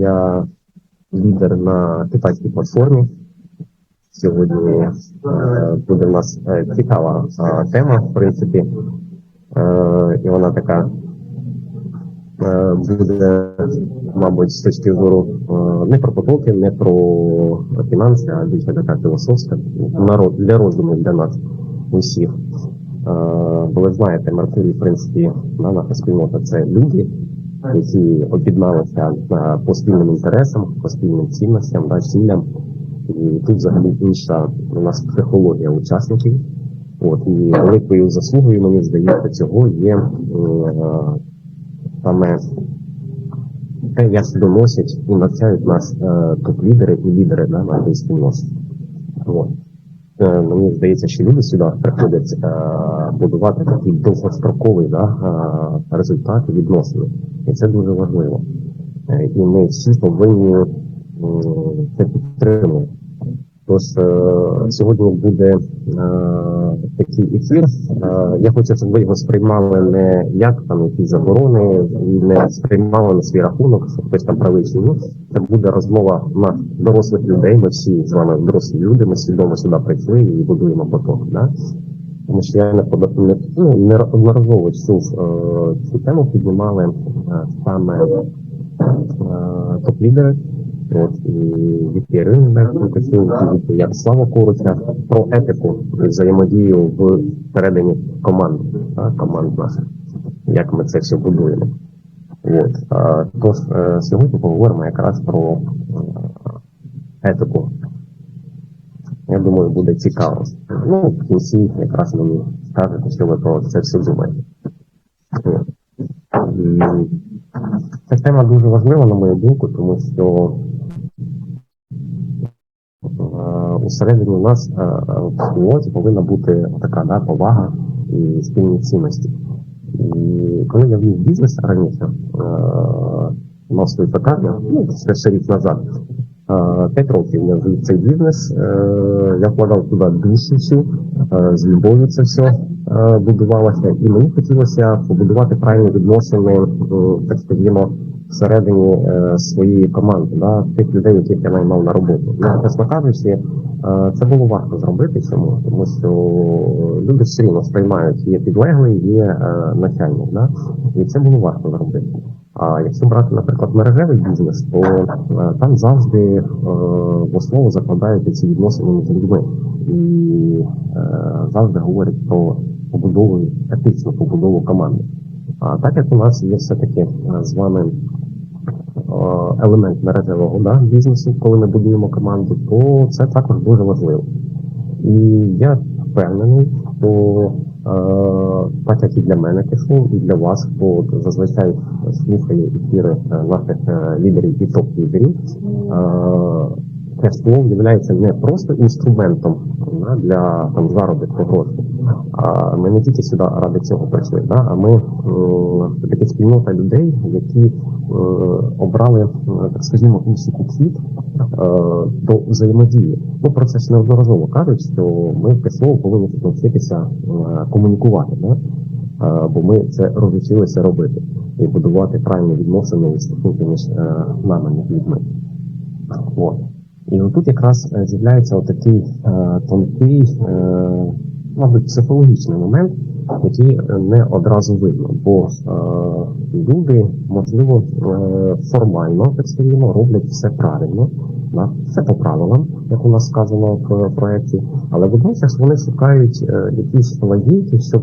я лідер на китайській платформі. Сьогодні е, буде в нас е, цікава е, тема, в принципі, і вона така буде, мабуть, з точки зору не про потоки, не про фінанси, а більше така філософська народ для роздуму для нас усіх. Ви знаєте, Меркурій, в принципі, да, наша спільнота це люди, які об'єдналися по спільним інтересам, по спільним цінностям, да, цілям. І тут взагалі інша у нас психологія учасників. От, і великою заслугою, мені здається, цього є е, саме те, як доносять і навчають нас е, топ-лідери і лідери да, нашої спільноти. От. Е, Мені здається, що люди сюди приходять будувати такий довгостроковий да, результат відносини. І це дуже важливо. Е, І ми всі повинні це підтримувати. Тож е, сьогодні буде е, такий ефір. Е, я хочу, щоб ви його сприймали не як там якісь заборони і не сприймали на свій рахунок, що хтось там правий чи ні. Це буде розмова на дорослих людей. Ми всі з вами дорослі люди. Ми свідомо сюди прийшли і будуємо поток. Да? Тому що я не ну, неодноразово чув е, цю тему, піднімали е, саме е, топ-лідери. От і від Ірини Беркутів, від Ярослава Короча про етику і взаємодію в всередині команд, а, команд наших, як ми це все будуємо. От. Тож сьогодні поговоримо якраз про етику. Я думаю, буде цікаво. Ну, в кінці якраз мені скажете, що ви про це все думаєте. Ця тема дуже важлива, на мою думку, тому що е, усередині нас е, е, в спільноті повинна бути така да, повага і спільні цінності. І коли я вів бізнес раніше, мав свою пекарню, ну, ще ще рік назад, п'ять років я вів цей бізнес, е, я вкладав туди душу всю, е, з любов'ю це все е, будувалося, і мені хотілося побудувати правильні відносини, е, так скажімо, всередині е, своєї команди, да, тих людей, яких я наймав на роботу. Ну, чесно кажучи, е, це було важко зробити. Чому? Тому що люди все рівно сприймають, є підлеглий, є е, начальник. Да? І це було важко зробити. А якщо брати, наприклад, мережевий бізнес, то е, там завжди е, в основу закладають ці відносини між людьми і е, завжди говорять про побудову, етичну побудову команди. А так як у нас є все-таки з вами елемент мережевого да, бізнесу, коли ми будуємо команду, то це також дуже важливо. І я впевнений, що так як і для мене кишу, і для вас, хто зазвичай слухає ефіри е, наших е, лідерів і топ-лідерів, е, кешфлоу є не просто інструментом для там, заробітку грошей. Ми не тільки сюди ради цього прийшли, да, а ми е, таки спільнота людей, які е, обрали, е, так скажімо, інший підхід до взаємодії. Ну про це ж неодноразово кажуть, що ми в КСО повинні навчитися комунікувати, да? Бо ми це розучилися робити і будувати правильні відносини і стосунки між нами, між людьми. От. І отут якраз з'являється отакий тонкий, мабуть, психологічний момент, який е, не одразу видно, бо е, люди, можливо, е, формально, так роблять все правильно, да, все по правилам, як у нас сказано в проєкті, але водночас вони шукають якісь лазійки, щоб,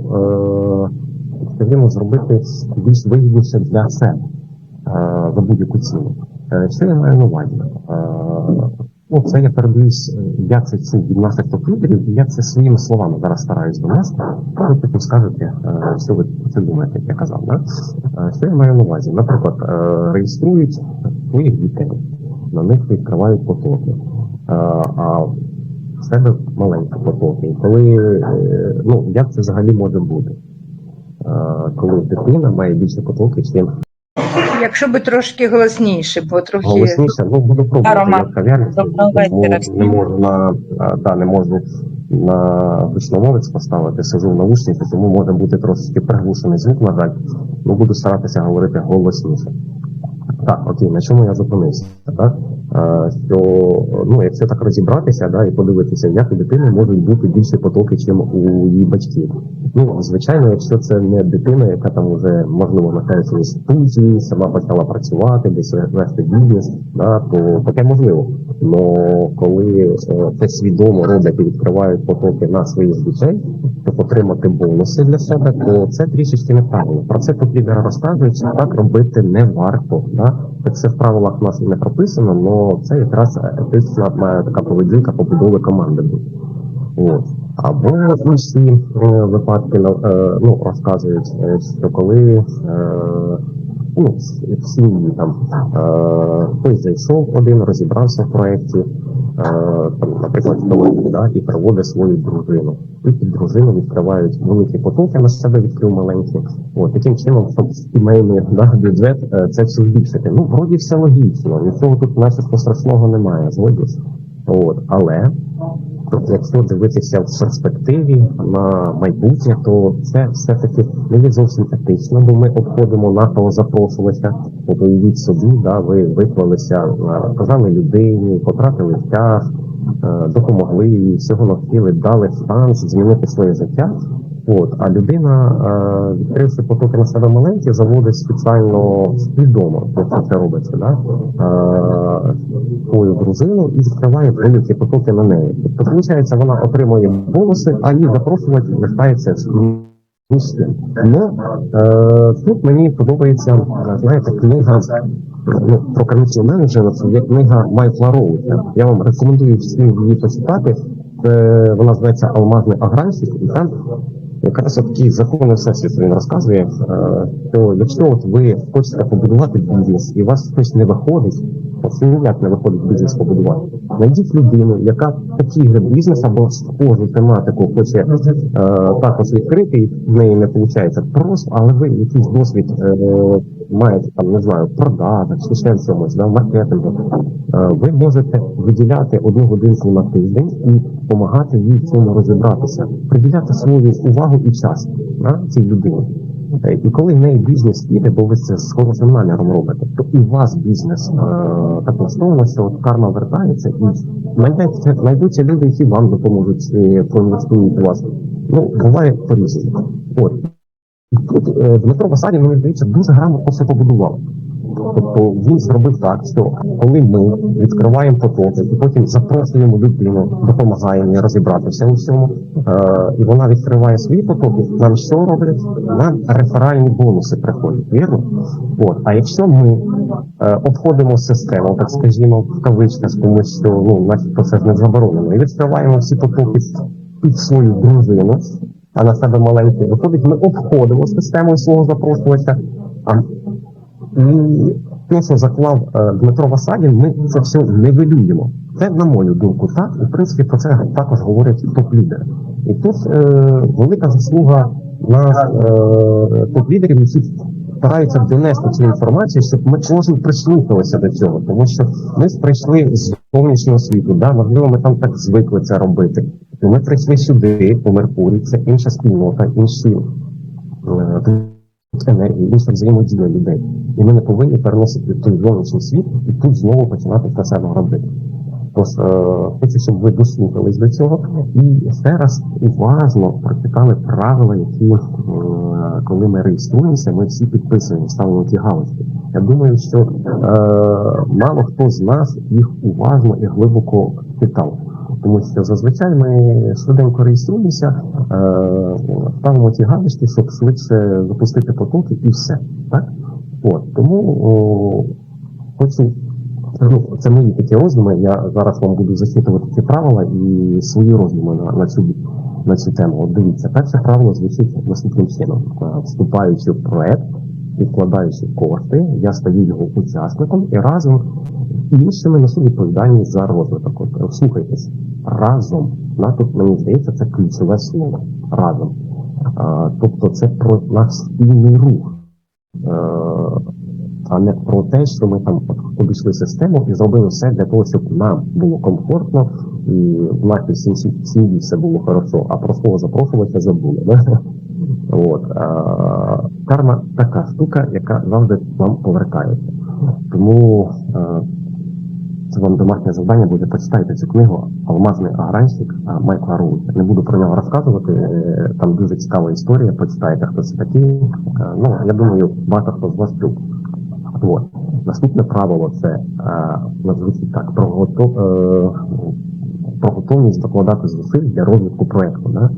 скажімо, зробити більш вигідніше для себе за будь-яку ціну. Що я маю на увазі? Ну, це я передаюсь, е, я це чув від наших топ-лідерів, і я це своїми словами зараз стараюсь донести. Ви потім скажете, що ви про це думаєте, як я казав. Да? Е, Що я маю на увазі? Наприклад, е, реєструють своїх дітей, на них відкривають потоки. А в себе маленькі потоки. І коли, ну, як це взагалі може бути? Коли дитина має більше потоків, чим Якщо би трошки голосніше, бо трохи голосніше, ну буду пробувати Роман, я в кав'ярні, доброго не можу на да, не можу на гучномовець поставити, сижу в наушниці, тому може бути трошки приглушений звук, на жаль. Ну буду старатися говорити голосніше. Так, окей, на чому я зупинився? Так? Е, Що ну, якщо так розібратися да, і подивитися, як у дитини можуть бути більші потоки, ніж у її батьків. Ну, звичайно, якщо це не дитина, яка там вже можливо навчається в інституції, сама почала працювати, десь вести бізнес, да, то таке можливо. Но коли е, це свідомо роблять і відкривають потоки на своїх дітей, щоб отримати бонуси для себе, то це трішечки неправильно. Про це тут лідери розказують, що так робити не варто. Да? Це в правилах у нас не прописано, але це якраз етична е, така поведінка побудови команди. От. Або інші е, випадки е, ну, розказують, що коли ну, сім'ї там е, хтось зайшов один, розібрався в проєкті, е, там, наприклад, в да, і проводить свою дружину. І під дружину відкривають великі потоки, на себе відкрив маленькі. От, таким чином, щоб сімейний да, бюджет е, це все збільшити. Ну, вроді все логічно, нічого тут начебто страшного немає, згодюсь. От, але Тобто, якщо дивитися в перспективі на майбутнє, то це все-таки не є зовсім етично, бо ми обходимо НАТО, запрошувалися, Тобто собі, да, ви виклалися, казали людині, потратили час, е, допомогли їй, всього навчили, дали шанс змінити своє життя. От, а людина, е, відкривши потоки на себе маленькі, заводить спеціально свідомо, якщо це робиться, да? е, свою дружину і відкриває великі потоки на неї. Тобто, виходить, вона отримує бонуси, а її запрошувати вертається нічним. Ну, е, тут мені подобається, знаєте, книга ну, про комісію менеджера, це є книга Майкла Роута. Я вам рекомендую всім її почитати. Це, вона зветься Алмазний агрансік, і там якраз такі закони всесвіту він розказує, то якщо от ви хочете побудувати бізнес і у вас щось не виходить, це ніяк не виходить бізнес побудувати. Найдіть людину, яка такий же бізнес або схожу тематику хоче е, також відкрити, і в неї не виходить просто, але ви якийсь досвід е, маєте там, не знаю, продажах чи ще в чомусь, да, маркетингу, е, ви можете виділяти одну годинку на тиждень і допомагати їй в цьому розібратися, приділяти свою увагу і час да, цій людині. Е, і коли в неї бізнес піде, бо ви це з хорошим наміром робите, то у вас бізнес е, так влаштовано, що от карма вертається і знайдеться, знайдуться люди, які вам допоможуть проінвестують у вас. Ну, буває по-різному. От. Тут е, Дмитро Васадін, мені здається, дуже грамотно все побудував. Тобто він зробив так, що коли ми відкриваємо потоки і потім запрошуємо людину, допомагаємо їй розібратися у всьому, е, і вона відкриває свої потоки, нам що роблять? Нам реферальні бонуси приходять, вірно? От, а якщо ми е, обходимо систему, так скажімо, в кавичках, тому що ну, начебто це ж не заборонено, і відкриваємо всі потоки під свою дружину, а на себе маленький, виходить, ми обходимо систему свого запрошувача. І те, що заклав е, Дмитро Васадін, ми це все нивелюємо. Це, на мою думку, так. І в принципі про це також говорять топ-лідери. І тут е, велика заслуга нас, е, топ-лідерів, які стараються донести цю інформацію, щоб ми кожен прислухалися до цього, тому що ми прийшли з зовнішнього світу, да, можливо, ми там так звикли це робити. І ми прийшли сюди, по Меркурі, це інша спільнота, інші. Е, енергії, інша взаємодія людей. І ми не повинні переносити той зовнішній світ і тут знову починати для себе робити. Тож е, хочу, щоб ви дослухались до цього і ще раз уважно прочитали правила, які е, коли ми реєструємося, ми всі підписуємо, ставимо ті галочки. Я думаю, що е, мало хто з нас їх уважно і глибоко читав. Тому що зазвичай ми швиденько реєструємося, е, ставимо ті галочки, щоб швидше запустити потоки і все. Так? От, Тому о, хочу, ну, це мої такі роздуми. Я зараз вам буду зачитувати ці правила і свої роздуми на, на цю на цю тему. От дивіться, перше правило звучить наступним чином. Вступаючи в проект і вкладаючи кошти, я стаю його учасником і разом з іншими несу відповідальність за розвиток. От, Слухайтесь, разом. На мені здається, це ключове слово. Разом. А, Тобто це про наш спільний рух. А, а не про те, що ми там обійшли систему і зробили все для того, щоб нам було комфортно і в нашій сім'ї все було хорошо, а про свого запрошувача забули. От, Карма така штука, яка завжди вам повертається. Тому е, це вам домашнє завдання буде почитайте цю книгу Алмазний агранщик е, Майкла Роуза. Не буду про нього розказувати. е, Там дуже цікава історія. Почитайте, хто це такий. Ну я думаю, багато хто з вас чув. От. Наступне правило це назвуть так про, готов, про готовність докладати зусиль для розвитку проекту. Да?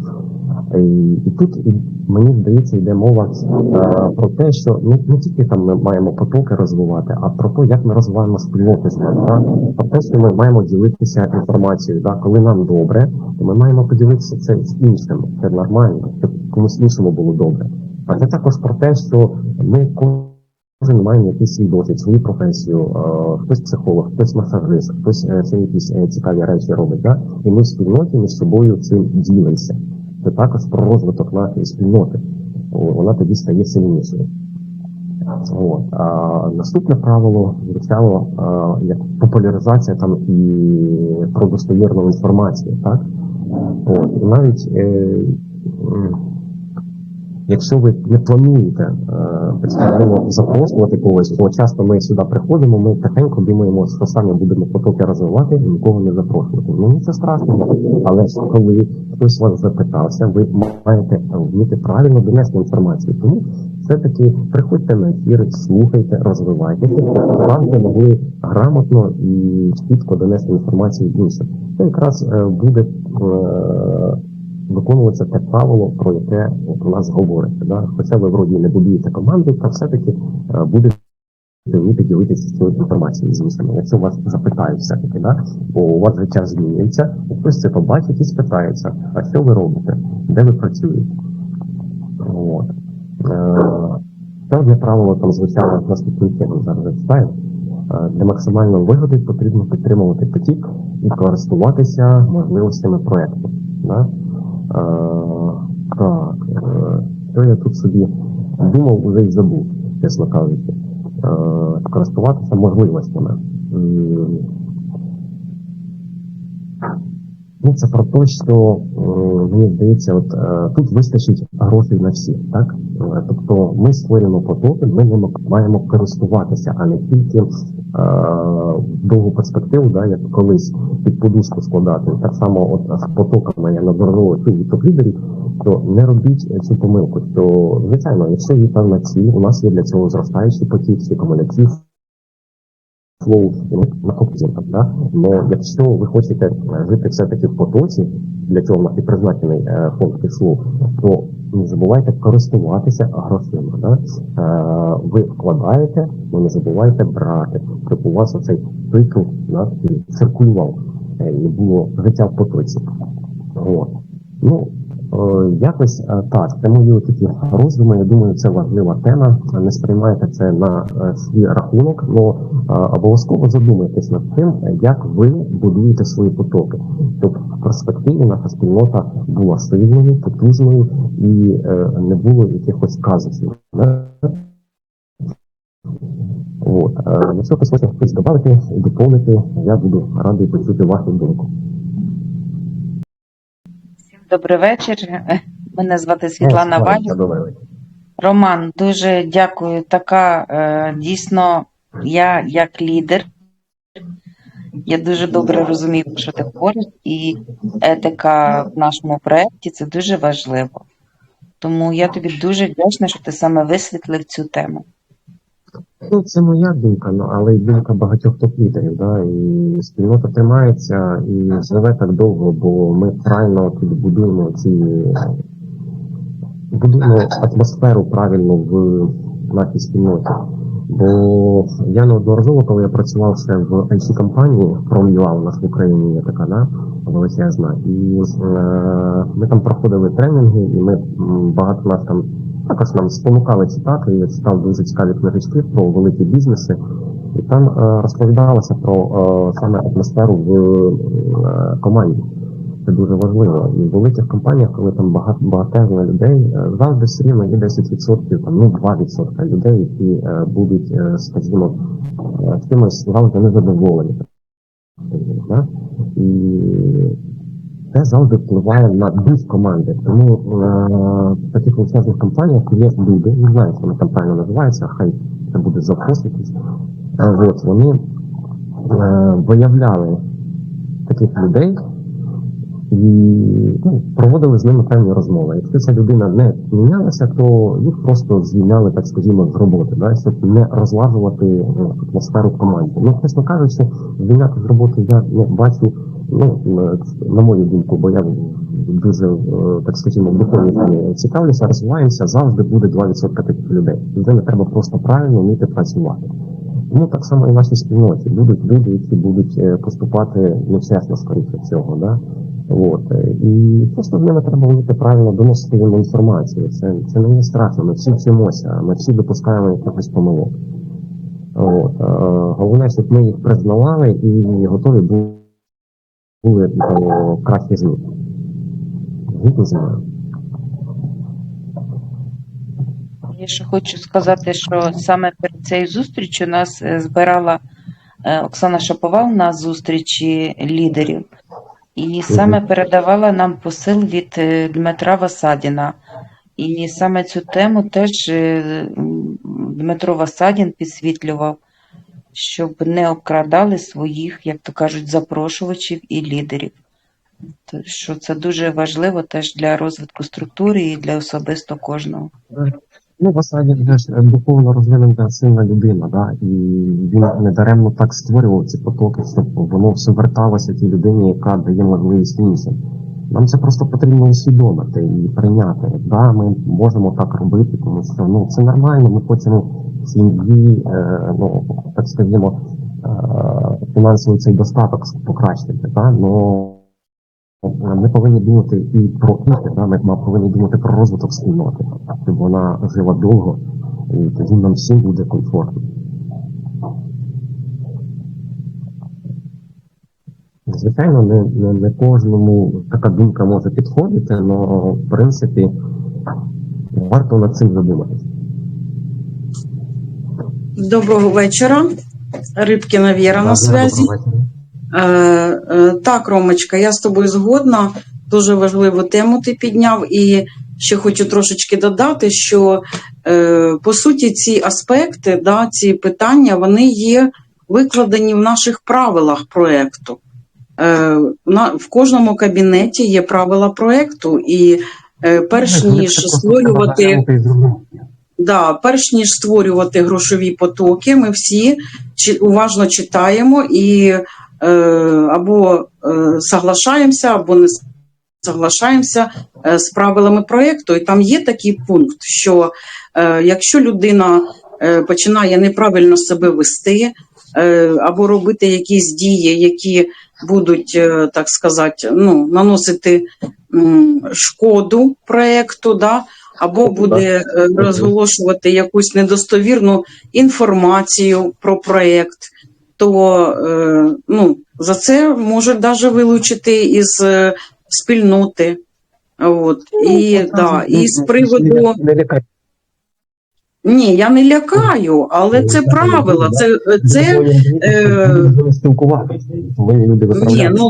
І, і тут мені здається йде мова е, про те, що не, не тільки там ми маємо потоки розвивати, а про те, як ми розвиваємо спільноти нами. Про те, що ми маємо ділитися інформацією. Да? Коли нам добре, то ми маємо поділитися це з іншим. Це нормально, щоб комусь іншому було добре. А це також про те, що ми Кожен має якийсь свій досвід, свою професію, е, хтось психолог, хтось масажист, хтось е, ще якісь е, цікаві речі робить. Да? І ми в спільноті між собою цим ділимося. Це також про розвиток нашої спільноти. Вона тоді стає сильнішою. От. А наступне правило звичайно, як популяризація там і про достовірну інформацію. Так? От. І навіть е, якщо ви не плануєте е, представляємо запрошувати когось, бо часто ми сюди приходимо, ми тихенько думаємо, що самі будемо потоки розвивати і нікого не запрошувати. Ну ні, це страшно, але ж коли хтось вас запитався, ви маєте вміти правильно донести інформацію. Тому все-таки приходьте на ефір, слухайте, розвивайтеся, щоб завжди могли грамотно і чітко донести інформацію іншим. Це якраз е, буде. Виконуватися те правило, про яке у нас говорите. Да? Хоча ви вроді не будуєте команду, та все-таки е, будете вміти ділитися цією інформацією з. Якщо вас запитають все-таки, да? бо у вас життя змінюється, хтось це побачить і спитається, а що ви робите, де ви працюєте? От. Ще одне правило там звучало наступним чином, зараз зачитаю. Е, Для максимальної вигоди потрібно підтримувати потік і користуватися можливостями проєкту. Да? Так, е, що я тут собі думав, уже й забув, чесно кажучи. Е, користуватися можливостями. Ну, це про те, що е, мені здається, от тут вистачить грошей на всіх, так? Тобто ми створюємо потоки, ми ними маємо користуватися, а не тільки довгу перспективу, да, як колись під подушку складати. Так само от з потоками я чув від топ-лідерів, що не робіть цю помилку. Що, звичайно, якщо є певна ціль, у нас є для цього зростаючий потік, комунікації, флоу ми накопичуємо. Да? Но якщо ви хочете е, жити все-таки в потоці, для чого в нас і призначений е, фонд кишлу, то не забувайте користуватися грошима. Да? Е, ви вкладаєте, але не забувайте брати, щоб у вас оцей цикл да, циркулював, е, і було життя в потоці. От. Ну, якось е, так, це мої такі роздуми. Я думаю, це важлива тема. Не сприймайте це на е, свій рахунок, але обов'язково задумайтесь над тим, е, як ви будуєте свої потоки, щоб в перспективі наша спільнота була сильною, потужною і е, не було якихось казусів. От. е, Якщо хтось хоче щось і доповнити, я буду радий почути вашу думку. Добрий вечір. Мене звати Світлана Валюк. добрий вечір. Роман, дуже дякую. Така е, дійсно, я як лідер. Я дуже добре розумію, що ти говориш, і етика в нашому проєкті це дуже важливо. Тому я тобі дуже вдячна, що ти саме висвітлив цю тему. Ну, це моя думка, ну, але й думка багатьох топ-лідерів, да, і спільнота тримається і живе так довго, бо ми правильно тут будуємо ці будуємо атмосферу правильно в нашій спільноті. Бо я неодноразово, коли я працював ще в it компанії PromUA, у нас в Україні є така, да, величезна, і е, ми там проходили тренінги, і ми багато нас там також нам спонукали читати. Я читав дуже цікаві книжечки про великі бізнеси, і там е, розповідалося про е, саме атмосферу в е, команді. Це дуже важливо. І в великих компаніях, коли там багато багатезно людей, завжди все рівно є 10%, там, ну 2% людей, які будуть, скажімо, чимось завжди незадоволені. І це завжди впливає на дух команди. Тому е, в таких величезних компаніях є люди, не знаю, як вони там правильно називаються, хай це буде завхоз якийсь. От, вони е, виявляли таких людей і ну, проводили з ними певні розмови. Якщо ця людина не мінялася, то їх просто звільняли, так скажімо, з роботи, да, щоб не розладжувати ну, атмосферу в команді. Ну, чесно кажучи, звільняти з роботи я не бачу, ну, на мою думку, бо я дуже, е, так скажімо, в духовній цікавлюся, розвиваємося, завжди буде 2% таких людей. Ними треба просто правильно вміти працювати. Ну, так само і в нашій спільноті. Будуть люди, які будуть е, поступати нечесно, скоріше всього, да? От. е, І просто з ними треба вміти правильно доносити їм інформацію. Це, це не є страшно, ми всі вчимося, ми всі допускаємо якихось помилок. От. Головне, щоб ми їх признавали і готові були були до змін. Згідно зі. Я ще хочу сказати, що саме перед цією зустрічю нас е, збирала е, Оксана Шаповал на зустрічі лідерів, і саме передавала нам посил від е, Дмитра Васадіна. І саме цю тему теж Дмитро Васадін підсвітлював, щоб не обкрадали своїх, як то кажуть, запрошувачів і лідерів. То що це дуже важливо теж для розвитку структури і для особисто кожного. Ну, Васаді е, духовно розвинена сильна людина, да? і він не даремно так створював ці потоки, щоб воно все верталося тій людині, яка дає можливість іншим. Нам це просто потрібно усвідомити і прийняти. Да, ми можемо так робити, тому що ну це нормально. Ми хочемо сім'ї, е, ну так скажімо, е, фінансовий цей достаток покращити. Да? Но ми повинні думати і про інше, да? ми повинні думати про розвиток спільноти, щоб вона жила довго, і тоді нам всім буде комфортно. Звичайно, не, не, не кожному така думка може підходити, але в принципі варто над цим задуматися. Доброго вечора. Рибкіна Віра на связі. Е, е, так, Ромочка, я з тобою згодна. Дуже важливу тему ти підняв. І ще хочу трошечки додати, що е, по суті ці аспекти, да, ці питання, вони є викладені в наших правилах проєкту. Е, в кожному кабінеті є правила проєкту, і е, перш ніж створювати. Да, перш ніж створювати грошові потоки, ми всі уважно читаємо і е, або е, соглашаємося, або не соглашаємося з правилами проєкту. І там є такий пункт, що е, якщо людина е, починає неправильно себе вести, е, або робити якісь дії, які будуть, е, так сказати, ну, наносити шкоду проєкту, да, або Ну, буде е, розголошувати якусь недостовірну інформацію про проєкт, то е, ну, за це можуть навіть вилучити із спільноти. От. І, да, і з приводу. Ні, я не лякаю, але це правила. Це, це, е, спілкуватися. Люди Ні, ну,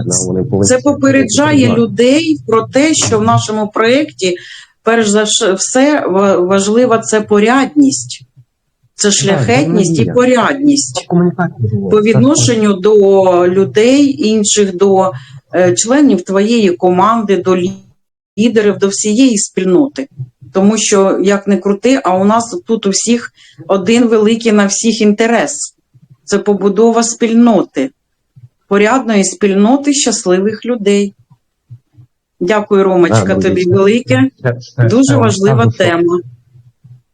Це попереджає людей про те, що в нашому проєкті, перш за все, важлива це порядність. Це шляхетність і порядність по відношенню до людей, інших, до е, членів твоєї команди, до лі- лідерів, до всієї спільноти. Тому що, як не крути, а у нас тут у всіх один великий на всіх інтерес це побудова спільноти, порядної спільноти щасливих людей. Дякую, Ромочка, Да, тобі велике. Дуже важлива скажу, тема.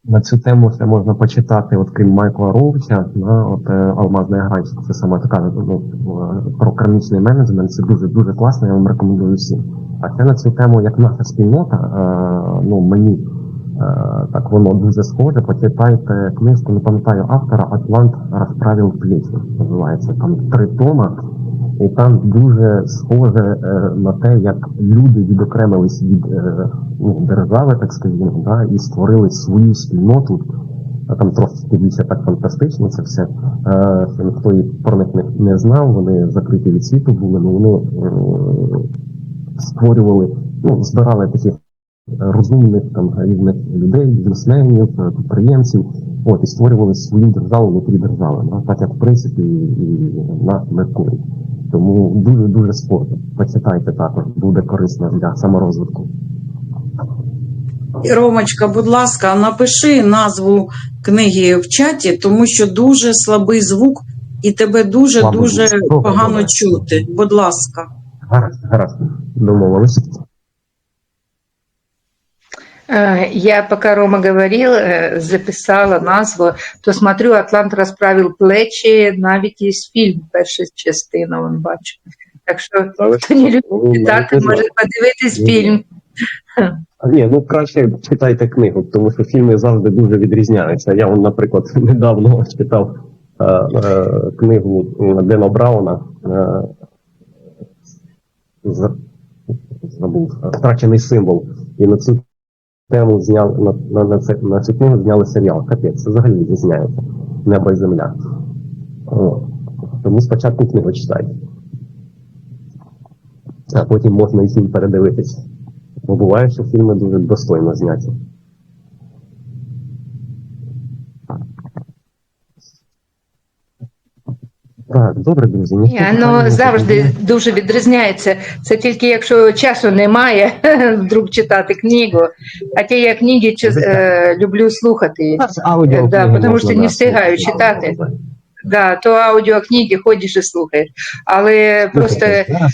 На цю тему ще можна почитати, от крім Майкла Роуча, на от е, Алмазний гранчик. Це саме така ну, е, про кармічний менеджмент. Це дуже дуже класно. Я вам рекомендую всім. А ще на цю тему, як наша спільнота, е, ну мені е, так воно дуже схоже. Почитайте книжку, не пам'ятаю автора Атлант розправив плечі. Називається там три тома. І там дуже схоже е, на те, як люди відокремились від ну, держави, так скажімо, да, і створили свою спільноту. Там трошки більше так фантастично це все. Ніхто про них не, знав, вони закриті від світу були, але вони е, створювали, ну, збирали такі розумних там різних людей, бізнесменів, е, підприємців. От і створювали свою державу внутрі держави. Ну, так як в принципі і на Меркурі. Тому дуже дуже спорно. Почитайте також, буде корисно для саморозвитку. Ромочка, будь ласка, напиши назву книги в чаті, тому що дуже слабий звук і тебе дуже Слабий дуже звук. Погано чути. Будь ласка. Гаразд, гаразд, домовились. Э, Я, пока Рома говорил, э, записала назву, то смотрю, Атлант розправив плечі, навіть є фільм, перша частина, он бачу. Так що, хто не любить читати, може подивитись фільм. Ні, ну краще читайте книгу, тому що фільми завжди дуже відрізняються. Я, наприклад, недавно читав е, е, книгу Дена Брауна. Е, забув, втрачений символ. І на цю тему зняв на, на, на, це, на цю книгу зняли серіал. Капець, це взагалі відрізняється. Небо і земля. О. Тому спочатку книгу читайте. А потім можна і фільм передивитись. Бо буває, що фільми дуже достойно зняті. Так, добре, друзі. Ні, Воно завжди задає? дуже відрізняється. Це тільки якщо часу немає вдруг читати книгу. А ті я книги е, люблю слухати. Аудіо Да, книги що не встигаю читати. Да, то аудіокниги ходиш і слухаєш. Але просто,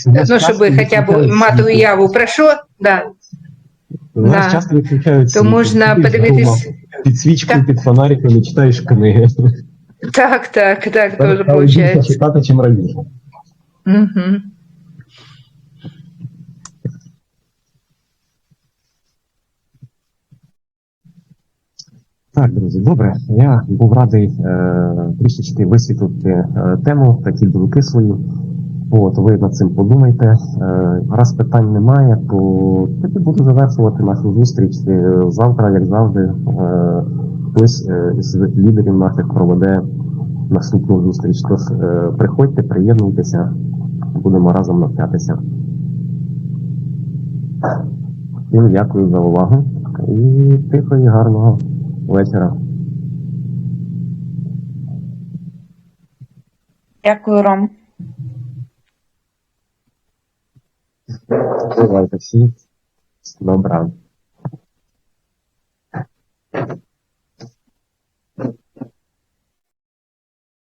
зараз ну, щоб хоча б мати уяву про що, да, У нас Да. часто то можна подивитись. вдома Під свічкою, Так. під фонариком і читаєш книги. Так, так, так, Треба більше виходить. читати, чим раніше. Угу. Так, друзі, добре. Я був радий е, трішечки висвітлити е, тему, такі думки свої. От, ви над цим подумайте. Е, раз питань немає, то тоді буду завершувати нашу зустріч. Е, завтра, як завжди, е, хтось е, з лідерів наших проведе наступну зустріч. Тож е, приходьте, приєднуйтеся, будемо разом навчатися. Всім дякую за увагу і тихо і гарного вечора. Дякую, Ром. Бувайте всі. Добра.